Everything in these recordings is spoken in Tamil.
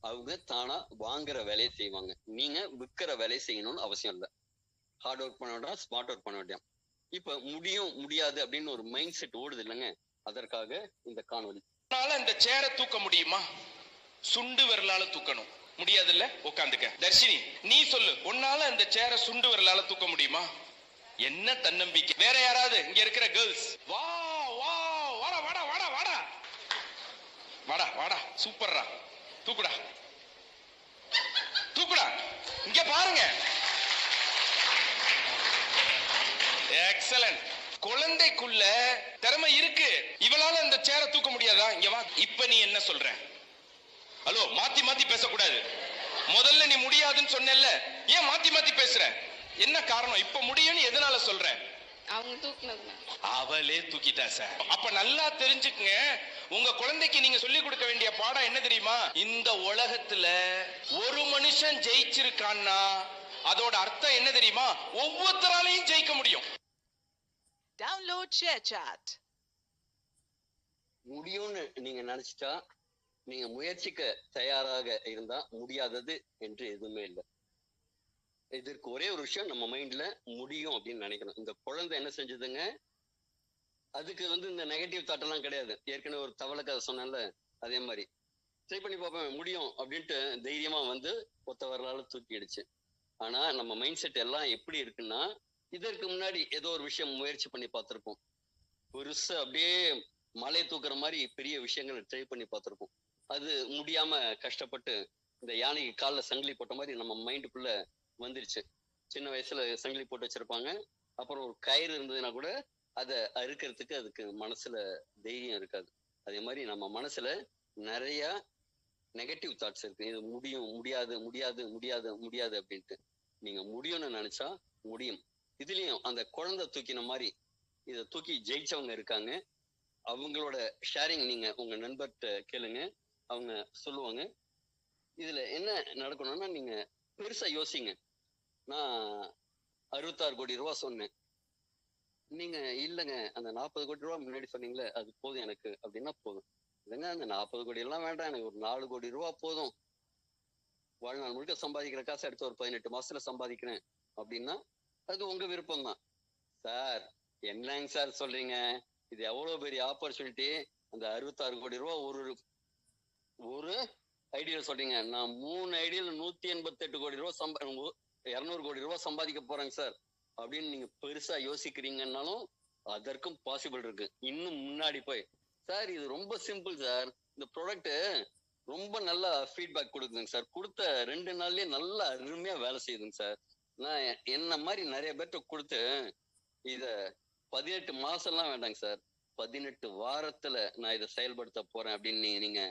அவங்க தானா வாங்குற வேலையை செய்வாங்க. நீங்க விற்கிற வேலையை செய்யணும்னு அவசியம் இல்லை. ஹார்ட் ஒர்க் பண்ண வேண்டாம் ஸ்மார்ட் ஒர்க் பண்ண வேண்டாம். இப்ப முடியும் முடியாது அப்படின்னு ஒரு மைண்ட் செட் ஓடுது இல்லைங்க? அதற்காக இந்த காணொலி உன்னால இந்த சேரை தூக்க முடியுமா? சுண்டு விரலால தூக்கணும். முடியாதுல்ல? உட்காந்துக்க தர்ஷினி நீ சொல்லு. உன்னால இந்த சேரை சுண்டு விரலால தூக்க முடியுமா? என்ன தன்னம்பிக்கை. வேற யாராவது? இங்க இருக்கிற கேர்ள்ஸ் வா வா வாடா வாடா வாடா. வாடா வாடா. வாடா சூப்பர்ரா தூக்குடா. தூக்குடா. இங்க பாருங்க. எக்ஸலன்ட் குழந்தைக்குள்ள திறமை இருக்கு. இவளால அந்த சேரை தூக்க முடியாதா? இங்க வா. இப்ப நீ என்ன சொல்ற? ஹலோ மாத்தி மாத்தி பேசக்கூடாது. முதல்ல நீ முடியாதுன்னு சொன்னேல்ல ஏன் மாத்தி மாத்தி பேசுற? என்ன காரணம்? இப்ப முடியும்னு எதனால சொல்றேன் அவங்க தூக்குனதுங்க அவளே தூக்கிட்டா சார். அப்ப நல்லா தெரிஞ்சுக்குங்க. உங்க குழந்தைக்கு நீங்க சொல்லி கொடுக்க வேண்டிய பாடம் என்ன தெரியுமா? இந்த உலகத்துல ஒரு மனுஷன் ஜெயிச்சிருக்கான்னா அதோட அர்த்தம் என்ன தெரியுமா? ஒவ்வொருத்தராலையும் ஜெயிக்க முடியும். Download ShareChat. முடியும்னு நீங்க நினைச்சிட்டா நீங்க முயற்சிக்க தயாராக இருந்தா முடியாதது என்று எதுவுமே இல்லை. இதற்கு ஒரே ஒரு விஷயம் நம்ம மைண்ட்ல முடியும் அப்படின்னு நினைக்கணும். இந்த குழந்தை என்ன செஞ்சதுங்க? அதுக்கு வந்து இந்த நெகட்டிவ் தாட் எல்லாம் கிடையாது. ஏற்கனவே ஒரு தவளை கதை சொன்னேன்ல அதே மாதிரி. ட்ரை பண்ணி பார்ப்பேன் முடியும் அப்படின்ட்டு தைரியமா வந்து ஒத்த தூக்கிடுச்சு. ஆனா நம்ம மைண்ட் செட் எல்லாம் எப்படி இருக்குன்னா இதற்கு முன்னாடி ஏதோ ஒரு விஷயம் முயற்சி பண்ணி பார்த்திருப்போம். பெருசா அப்படியே மலை தூக்குற மாதிரி பெரிய விஷயங்களை ட்ரை பண்ணி பார்த்திருப்போம். அது முடியாம கஷ்டப்பட்டு இந்த யானைக்கு காலில் சங்கிலி போட்ட மாதிரி நம்ம மைண்டுக்குள்ள வந்துருச்சு. சின்ன வயசுல சங்கிலி போட்டு வச்சிருப்பாங்க. அப்புறம் ஒரு கயிறு இருந்ததுன்னா கூட அதை அறுக்கிறதுக்கு அதுக்கு மனசுல தைரியம் இருக்காது. அதே மாதிரி நம்ம மனசுல நிறைய நெகட்டிவ் தாட்ஸ் இருக்கு. இது முடியும் முடியாது முடியாது முடியாது முடியாது அப்படின்ட்டு. நீங்க முடியும்னு நினைச்சா முடியும். இதுலயும் அந்த குழந்தை தூக்கின மாதிரி இதை தூக்கி ஜெயிச்சவங்க இருக்காங்க. அவங்களோட ஷேரிங் நீங்க உங்க நண்பர்கிட்ட கேளுங்க. அவங்க சொல்லுவாங்க. இதுல என்ன நடக்கணும்னா நீங்க பெருசா யோசிங்க. நான் அறுபத்தாறு கோடி ரூபா சொன்னேன். நீங்க இல்லைங்க அந்த நாற்பது கோடி ரூபா முன்னாடி சொன்னீங்களே அது போதும் எனக்கு அப்படின்னா போதும். இல்லைங்க அந்த நாற்பது கோடி எல்லாம் வேண்டாம் எனக்கு ஒரு நாலு கோடி ரூபா போதும். வாழ்நாள் முழுக்க சம்பாதிக்கிற காசு அடுத்த ஒரு பதினெட்டு மாசத்துல சம்பாதிக்கிறேன் அப்படின்னா அது உங்க விருப்பம் தான் சார் என்னங்க சார் சொல்றீங்க? இது எவ்வளவு பெரிய ஆப்பர்ச்சுனிட்டி அந்த அறுபத்தாறு கோடி ரூபா ஒரு ஒரு ஐடியா சொல்றீங்க. நான் மூணு ஐடியில் நூத்தி எண்பத்தி எட்டு கோடி ரூபா சம்பா இருநூறு கோடி ரூபா சம்பாதிக்க போறாங்க சார். அப்படின்னு நீங்க பெருசா யோசிக்கிறீங்கன்னாலும் அதற்கும் பாசிபிள் இருக்கு. இன்னும் முன்னாடி போய். சார் இது ரொம்ப சிம்பிள் சார் இந்த ப்ராடக்ட் ரொம்ப நல்லா ஃபீட்பேக் கொடுக்குதுங்க சார் கொடுத்த ரெண்டு நாள்லயே நல்லா அருமையா வேலை செய்யுதுங்க சார் நான் என்ன மாதிரி நிறைய பேர்ட்ட கொடுத்து இத பதினெட்டு மாசம்லாம் வேண்டாங்க சார் பதினெட்டு வாரத்துல நான் இதை செயல்படுத்த போறேன் அப்படின்னு நீங்க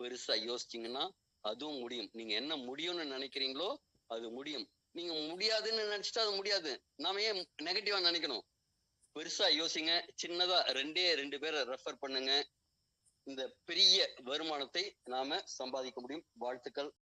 பெருசா யோசிச்சீங்கன்னா அதுவும் முடியும். நீங்க என்ன முடியும்னு நினைக்கிறீங்களோ அது முடியும். நீங்க முடியாதுன்னு நினைச்சிட்டா அது முடியாது. நாம ஏன் நெகட்டிவா நினைக்கணும்? பெருசா யோசிங்க. சின்னதா ரெண்டே ரெண்டு பேரை ரெஃபர் பண்ணுங்க. இந்த பெரிய வருமானத்தை நாம சம்பாதிக்க முடியும். வாழ்த்துக்கள்.